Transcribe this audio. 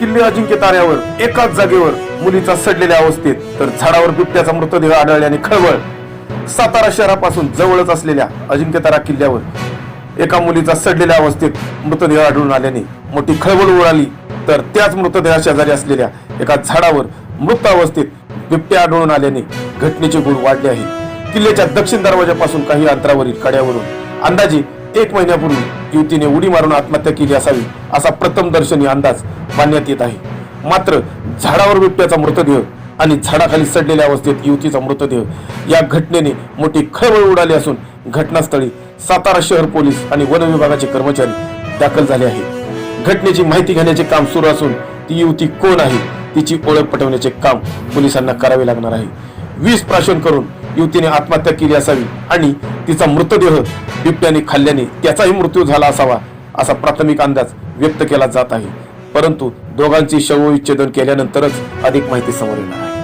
किल्ले अजिंक्य ताऱ्यावर एकाच जागेवर मुलीचा सडलेल्या अवस्थेत तर झाडावर बिबट्याचा मृतदेह आढळल्याने खळबळ. सातारा शहरापासून जवळच असलेल्या अजिंक्यतारा किल्ल्यावर एका मुलीचा सडलेल्या अवस्थेत मृतदेह आढळून आल्याने मोठी खळबळ उडाली. तर त्याच मृतदेहा शेजारी असलेल्या एका झाडावर मृत अवस्थेत बिबट्या आढळून आल्याने घटनेचे गुण वाढले आहे. किल्ल्याच्या दक्षिण दरवाजापासून काही अंतरावरील कड्यावरून अंदाजे एक महिन्यापूर्वी युवतीने उडी मारून आत्महत्या केली असावी असा प्रथम दर्शनी अंदाज मानण्यात येत आहे. मात्र झाडावर बिबट्याचा मृतदेह आणि झाडाखाली सडलेल्या अवस्थेत युवतीचा मृतदेह या घटनेने मोठी खळबळ उडाली असून घटनास्थळी सातारा शहर पोलीस आणि वन विभागाचे कर्मचारी दाखल झाले आहेत. घटनेची माहिती घेण्याचे काम सुरू असून ती युवती कोण आहे तिची ओळख पटवण्याचे काम पोलिसांना करावे लागणार आहे. वीज प्राशन करून युवतीने आत्महत्या केली असावी आणि तिचा मृतदेह बिबट्याने खाल्ल्याने त्याचाही मृत्यू झाला असावा असा प्राथमिक अंदाज व्यक्त केला जात आहे. परंतु दोघांची शवविच्छेदन केल्यानंतरच अधिक माहिती समोर येणार आहे.